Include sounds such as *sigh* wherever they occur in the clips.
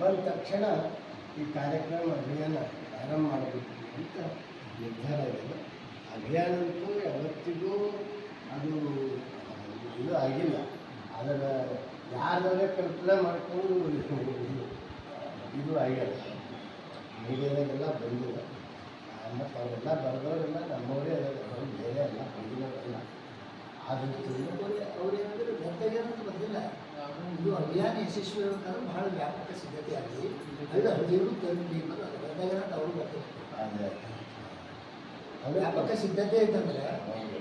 ಬಂದ ತಕ್ಷಣ ಈ ಕಾರ್ಯಕ್ರಮ ಅಭಿಯಾನ ಪ್ರಾರಂಭ ಮಾಡಬೇಕು ಅಂತ ನಿರ್ಧಾರ ಇದೆ. ಅಭಿಯಾನ ಅಂತೂ ಯಾವತ್ತಿಗೂ ಅದು, ಇದು ಆಗಿಲ್ಲ. ಅದರ ಯಾರೇ ಕಲ್ಪನೆ ಮಾಡ್ಕೊಂಡು *laughs* ಇದು- ಆಗಿಲ್ಲ. ಮೀಡಿಯಾದಾಗೆಲ್ಲ ಬಂದಿಲ್ಲ. ಮತ್ತು ಅವರೆಲ್ಲ ಬರೆದವರೆಲ್ಲ ನಮ್ಮವರೇ ಅವ್ರು ಬೇರೆ ಅಲ್ಲ, ಬಂದಿರೋರಲ್ಲ. ಆದರೂ ಅವ್ರು ಅವ್ರು ಏನಂದ್ರೆ ಗದ್ದೆಗೇನಂತ ಬಂದಿಲ್ಲ. ಇದು ಅಭಿಯಾನ ಯಶಸ್ವಿ ಅಂತಂದ್ರೆ ಬಹಳ ವ್ಯಾಪಕ ಸಿದ್ಧತೆ ಆಗಲಿ ಅದು ಹದಿರು ತಲುಪಿ ಅನ್ನೋದು ಅಂತ ಅವರು ಅದೇ. ವ್ಯಾಪಕ ಸಿದ್ಧತೆ ಐತಂದ್ರೆ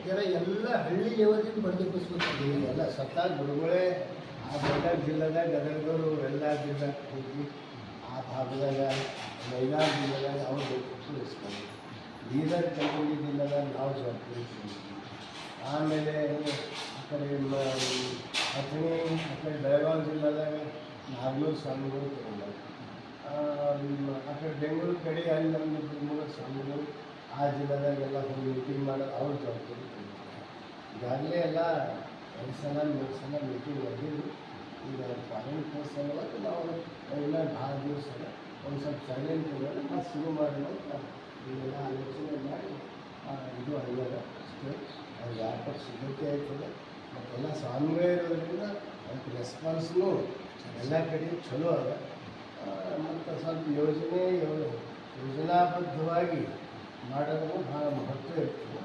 ಜರ ಎಲ್ಲ ಹಳ್ಳಿ ಲೆವೆಲಿಂದ ಬಡದಿಪ್ಪಿಸ್ಬೇಕು ಎಲ್ಲ ಸತ್ತ ಗುರುಗಳೇ ಆ ಗದಗ ಜಿಲ್ಲೆದಾಗ ಗದಗದವರು ಎಲ್ಲ ಜಿಲ್ಲೆಗೆ ಹೋಗಿ ಆ ಭಾಗದಾಗ ಮೈಲಾರ ಜಿಲ್ಲೆದಾಗ ಅವ್ರು ಬೇಕು ಇಸ್ಕೊಂಡು ಬೀದರ್ ಕಲಬುರಗಿ ಜಿಲ್ಲೆದಾಗ ನಾವು ಜವಾಬ್ದಾರಿ. ಆಮೇಲೆ ಆ ಕಡೆ ಅಥಣಿ ಆ ಕಡೆ ಬೆಳಗಾವಿ ಜಿಲ್ಲೆದಾಗ ನಾಗಲೂರು ಸ್ವಾಮಿಗಳು ತಗೊಂಡಾಗ ಆ ಕಡೆ ಬೆಂಗಳೂರು ಕಡೆ ಅಲ್ಲಿ ನಮ್ಮದು ಮೂರು ಸ್ವಾಮಿಗಳು ಆ ಜಿಲ್ಲೆದಾಗೆಲ್ಲ ಹೋಗಿ ಮೀಟಿಂಗ್ ಮಾಡೋದು ಅವ್ರ ಜವಾಬ್ದಾರಿ ಈಗಾಗಲೇ ಎಲ್ಲ ಎರಡು ಸಲ, ಮೂರು ಸಲ ಮೀಟಿಂಗ್ ಆಗಿದ್ದು ಈಗ ಫಾರಿನ್ ಕೋರ್ಸ್ ಅಲ್ಲ ನಾವು ಎಲ್ಲ ಭಾಳ ದಿವಸ ಒಂದು ಸ್ವಲ್ಪ ಸೈಲೆಂಟ್ ಮತ್ತು ಶುರು ಮಾಡಿ ಅಂತ ಈಗೆಲ್ಲ ಆಲೋಚನೆ ಮಾಡಿ ಇದು ಆಗ್ಯದ ಅಷ್ಟೇ. ಅವ್ರಿಗೆ ವ್ಯಾಪಕ ಸಿದ್ಧತೆ ಆಯ್ತದೆ. ಮತ್ತೆಲ್ಲ ಸ್ವಾಮಿಗಳೇ ಇರೋದ್ರಿಂದ ಅದಕ್ಕೆ ರೆಸ್ಪಾನ್ಸ್ನು ಎಲ್ಲ ಕಡೆ ಚಲೋ ಅದ. ಮತ್ತು ಸ್ವಲ್ಪ ಯೋಜನೆ ಯೋಜನಾಬದ್ಧವಾಗಿ ಮಾಡೋದು ಭಾಳ ಮಹತ್ವ ಇರ್ತದೆ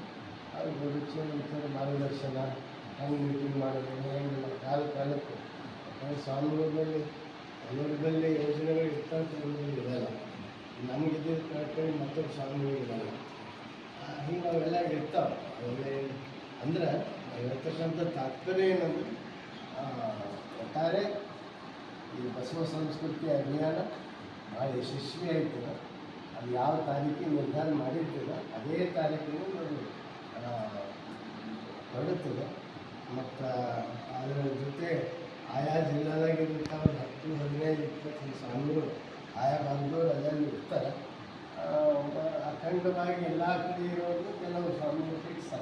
ಅದು ಗುರುಚಿ ಇತರ ಮಾರ್ಗದರ್ಶನ, ಹೆಂಗೆ ಮೀಟಿಂಗ್ ಮಾಡೋದು ಹೆಂಗೆ ಕಾಲ, ಕಾಲಕ್ಕೆ ಯಾಕಂದರೆ ಸ್ವಾಮಿಗಳಲ್ಲಿ ಎಲ್ಲರಿಗಲ್ಲಿ ಯೋಜನೆಗಳು ಇರ್ತಂತ ಇರೋದಿಲ್ಲ ನಮಗೆ ಇದ್ದಿದ್ದು ಕರೆಕ್ಟಾಗಿ ಸ್ವಾಮಿಗಳು ಇರಲ್ಲ. ಹಿಂಗೆ ಅವೆಲ್ಲ ಇರ್ತಾವೆ. ಒಳ್ಳೆ ಅಂದ್ರೆ ಹೇಳ್ತಕ್ಕಂಥ ತಾತ್ಪರ್ಯ ಏನಂದ್ರೆ ಒಟ್ಟಾರೆ ಈ ಬಸವ ಸಂಸ್ಕೃತಿ ಅಭಿಯಾನ ಭಾಳ ಯಶಸ್ವಿ ಆಯ್ತದ. ಅದು ಯಾವ ತಾರೀಕಿಗೆ ನಿರ್ಧಾರ ಮಾಡಿರ್ತದೆ ಅದೇ ತಾರೀಕಿಗೆ ಅದು ಹೊರಡುತ್ತದೆ ಮತ್ತು ಅದರ ಜೊತೆ ಆಯಾ ಜಿಲ್ಲೆದಾಗಿರುವಂಥ ಹತ್ತು, ಹದಿನೈದು ಇಪ್ಪತ್ತು ಸ್ವಾಮಿಗಳು, ಆಯಾ ಬಾಂಧವರು ಅದರಲ್ಲಿ ಇರ್ತಾರೆ. ಅಖಂಡವಾಗಿ ಎಲ್ಲ ಕಡೆ ಇರೋದು ಕೆಲವು ಸ್ವಾಮಿಗಳು ಸಹ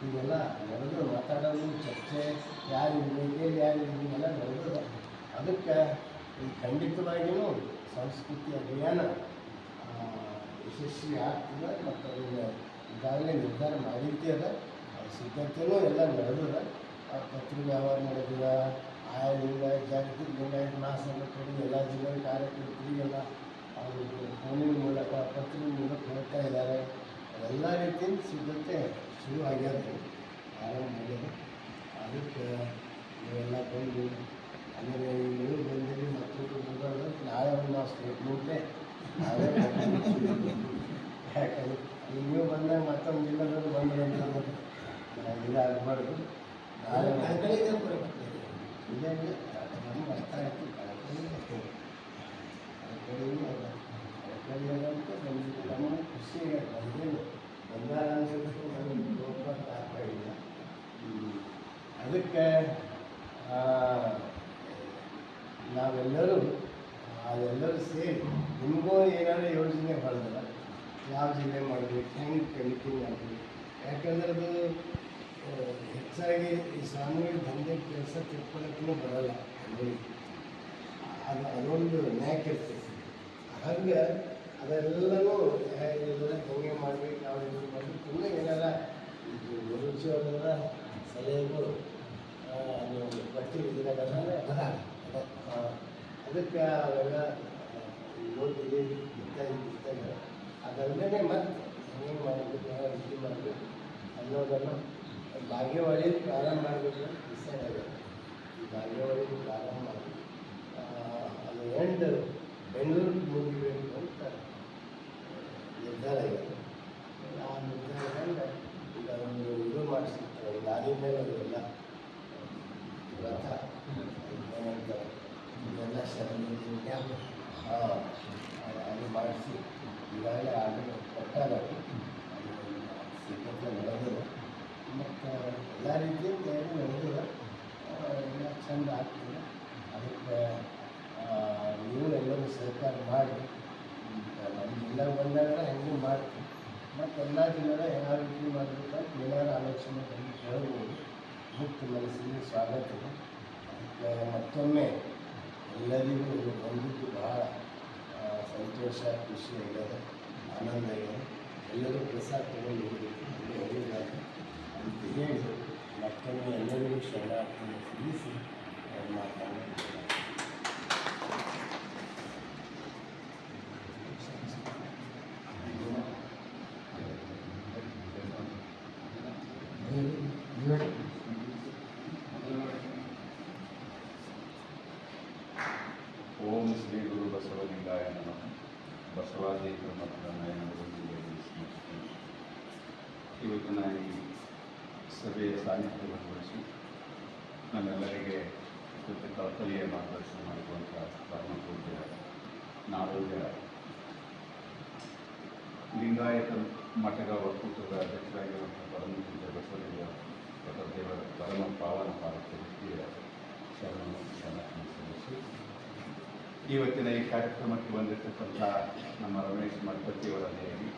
ಇವೆಲ್ಲ ನಡೆದು ಮಾತಾಡೋದು ಚರ್ಚೆ, ಯಾರು ಯಾರು ಇಲ್ಲ ನಡೆದು ಅದಕ್ಕೆ ಈ ಖಂಡಿತವಾಗಿಯೂ ಸಂಸ್ಕೃತಿ ಅಭಿಯಾನ ಯಶಸ್ವಿ ಆಗ್ತದೆ ಮತ್ತು ಅದನ್ನು ಈಗಾಗಲೇ ನಿರ್ಧಾರ ಮಾಡಿದ್ದೇ ಅದ ಅದು ಸಿದ್ಧತೆಯೂ ಎಲ್ಲ ನಡೆದದ. ಪತ್ರಿಕೆ ವ್ಯವಹಾರ ನಡೆದಿದೆ. ಆಯಾ ಲಿಂಗಾಯತ್ ಜಾಗತಿಕ ಲಿಂಗಾಯತ್ ಮಹಾಸಂಘ ಕಡೆ ಎಲ್ಲ ಜಿಲ್ಲೆ ಕಾರ್ಯಕರ್ತರಿಗೆಲ್ಲ ಅವರು ಫೋನಿನ ಮೂಲಕ ಪತ್ರಿಕೆ ಮೂಲಕ ಹೇಳ್ತಾ ಇದ್ದಾರೆ. ಎಲ್ಲ ರೀತಿಯಿಂದ ಸಿದ್ಧತೆ ಶುರು ಆಗ್ಯದ. ಆರಂಭ ಮಾಡ್ಯದ ಅದಕ್ಕೆ ನೀವೆಲ್ಲ ಬಂದು ಆಮೇಲೆ ನೀವು ಬಂದಿರಿ ಮತ್ತೊಂದು ಬಂದವರು ನಾಳೆ ಒಂದು ನಾವು ಸ್ಟೇಟ್ಮೆಂಟೇ ನಾವೇ. *laughs* ಯಾಕಂದ್ರೆ ಈಗ ನೀವು ಬಂದಾಗ ಮತ್ತೊಂದು ಜಿಲ್ಲೆದವ್ರು ಬಂದ್ರೆ ಅಂತ ಇದಾಗಬಾರ್ದು ನಾಳೆ ಕಡೆ ಅರ್ಥ ಪೂರ ಬರ್ತಾರೆ. ನಮ್ಗೆ ಕಳಕಳಿಯಾಗಂತ ಬಂದಿದ್ದು ನಮಗೆ ಖುಷಿ ಬಂದೇನು ಬಂದಾರ ಅನ್ಸೋದಕ್ಕೆ ನಮಗೆ ಲೋಕ ತಾತ್ಪರ್ಯ ಹ್ಮ್. ಅದಕ್ಕೆ ನಾವೆಲ್ಲರೂ ಅದೆಲ್ಲರೂ ಸೇರಿ, ನಿಮಗೂ ಏನಾದರೂ ಯೋಜನೆ ಹೊಡೆದ್ರ ಯಾವ ಜಿಲ್ಲೆ ಮಾಡಬೇಕು, ಹೆಂಗೆ ಕಲಿಕೆ ಮಾಡಬೇಕು ಯಾಕಂದ್ರೆ ಅದು ಹೆಚ್ಚಾಗಿ ಈ ಸ್ವಾಮಿಗಳ ದಂಧೆ ಕೆಲಸ ತಿಳ್ಕೊಳಕ್ಕೂ ಬರೋಲ್ಲ ಅದು, ಅದೊಂದು ನ್ಯಾಕ್ ಇರ್ತೈತಿ ಹಂಗೆ ಅದೆಲ್ಲನೂ ಹೇಗೆ ಹೆಂಗೆ ಮಾಡ್ಬೇಕು. ಯಾವ ರೀತಿ ಮಾಡ್ಬೇಕು ಇನ್ನೂ ಏನಾರ ಇದು ರುಚಿ ಅದರ ಸಲಹೆಗಳು ಅದು ಬಟ್ಟೆ ಅದ. ಅದಕ್ಕೆ ಅವೆಲ್ಲ ಓದಿ ಇತ್ಯಾದಿ ಪುಸ್ತಕ ಅದಲ್ಲೇ ಮತ್ತೆ ಹೆಂಗೆ ಮಾಡಬೇಕು, ಯಾವ ರೀತಿ ಮಾಡಬೇಕು ಅನ್ನೋದನ್ನು ಭಾಗ್ಯವಾಗಿ ಪ್ರಾರಂಭ ಮಾಡಬೇಕು ಡಿಸೈಡ್ ಆಗಬೇಕು ಭಾಗ್ಯವಾಗಿ ಪ್ರಾರಂಭ ಮಾಡಬೇಕು ಅದು ಎಂಡ್ ಬೆಂಗಳೂರು ಮುಗಿಬೇಕು. ನಿರ್ಧಾರ ಆಗಿದೆ ಆ ನಿರ್ಧಾರದಿಂದ ಈಗ ಒಂದು ಇದು ಮಾಡಿಸಿರ್ತಾರೆ. ಮೇಲೆ ಅದೆಲ್ಲ ರಥ ಏನಂತ ಇದೆಲ್ಲ ಹಾಂ ಅದು ಮಾಡಿಸಿ. ಈಗಾಗಲೇ ಆರ್ಡರ್ ಕೊಟ್ಟಾಗ ಸಿದ್ಧತೆ ನಡೆದಿದೆ ಮತ್ತು ಎಲ್ಲ ರೀತಿಯ ತಯಾರಿ ನಡೆದಿದೆ ಎಲ್ಲ ಚಂದ ಆಗ್ತದೆ. ಅದಕ್ಕೆ ನೀವು ಎಲ್ಲರೂ ಸಹಕಾರ ಮಾಡಿ ಜಿಲ್ಲೆಗೆ ಬಂದಾಗ ಹೆಂಗೂ ಮಾಡ್ತೀವಿ. ಮತ್ತು ಎಲ್ಲ ಜನರ ಯಾವ ರೀತಿ ಮಾಡಬೇಕು ಅಂತ ಏನಾದ್ರು ಆಲೋಚನೆ ಬಂದು ಕೇಳ್ಬೋದು. ಮುಕ್ತ ಮನಸ್ಸಿಗೆ ಸ್ವಾಗತ. ಇದೆ ಅದಕ್ಕೆ ಮತ್ತೊಮ್ಮೆ ಎಲ್ಲರಿಗೂ ಬಂದಿದ್ದು ಭಾಳ ಸಂತೋಷ, ಖುಷಿ ಆಗ್ಯದ ಆನಂದ ಆಗ್ಯದ ಎಲ್ಲರೂ ಪ್ರಸಾದ ತಗೊಂಡು ಹೋಗಬೇಕು ಇದು ಅಂತ ಹೇಳಿ ಮತ್ತೊಮ್ಮೆ ಎಲ್ಲರಿಗೂ ಶರಣಾರ್ಥಿ ತಿಳಿಸಿ ಅವ್ರ ಓಂ ಶ್ರೀ ಗುರು ಬಸವಲಿಂಗಾಯ ನಮಃ ಬಸವಾದೀಕರ ಮತ್ತು ಇವತ್ತಿನ ಈ ಸಭೆಯ ಸಾನ್ನಿಧ್ಯವನ್ನು ವಹಿಸಿ ನಮ್ಮೆಲ್ಲರಿಗೆ ಜೊತೆ ಕಳಕಳಿಯ ಮಾರ್ಗದರ್ಶನ ಮಾಡಿರುವಂಥ ಪರಮ ಪೂಜ್ಯ ನಾಡೋಜ ಲಿಂಗಾಯತ ಮಠದ ಒಕ್ಕೂಟದ ಇವತ್ತಿನ ಈ ಕಾರ್ಯಕ್ರಮಕ್ಕೆ ಬಂದಿರತಕ್ಕಂಥ ನಮ್ಮ ರಮೇಶ್ ಮಠಪತಿಯವರ ದೇವಿ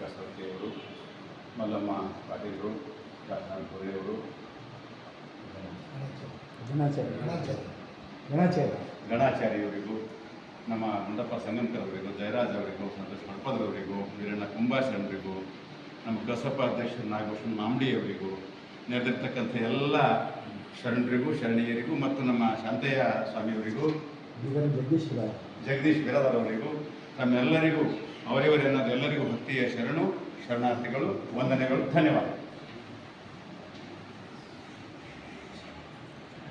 ಕಸರತಿಯವರು ಮಲ್ಲಮ್ಮ ಪಾಟೀಲರು ರಾಜನಾಥ್ ಗಣಾಚಾರ್ಯ. ಗಣಾಚಾರ್ಯವರಿಗೂ ನಮ್ಮ ಗುಂಡಪ್ಪ ಸಂಗಂಕರ್ ಅವರಿಗೂ ಜಯರಾಜ್ ಅವರಿಗೂ ಸಂತೋಷ್ ಮಡ್ಪದವರಿಗೂ ವೀರಣ್ಣ ಕುಂಬಾಶರಣರಿಗೂ ನಮ್ಮ ಕಸಪ ಅಧ್ಯಕ್ಷ ನಾಗಭೂಷಣ್ ಮಾಮಡಿಯವರಿಗೂ ಅವರಿಗೂ ನೆರೆದಿರ್ತಕ್ಕಂಥ ಎಲ್ಲ ಶರಣರಿಗೂ ಶರಣೀಯರಿಗೂ ಮತ್ತು ನಮ್ಮ ಶಾಂತಯ್ಯ ಸ್ವಾಮಿಯವರಿಗೂ ಜಗದೀಶ್ ಜಗದೀಶ್ ಬಿರಾದರ್ ಅವರಿಗೂ ತಮ್ಮೆಲ್ಲರಿಗೂ ಅವರಿವರೆನ್ನೋದು ಎಲ್ಲರಿಗೂ ಭಕ್ತಿಯ ಶರಣು ಶರಣಾರ್ಥಿಗಳು ವಂದನೆಗಳು ಧನ್ಯವಾದ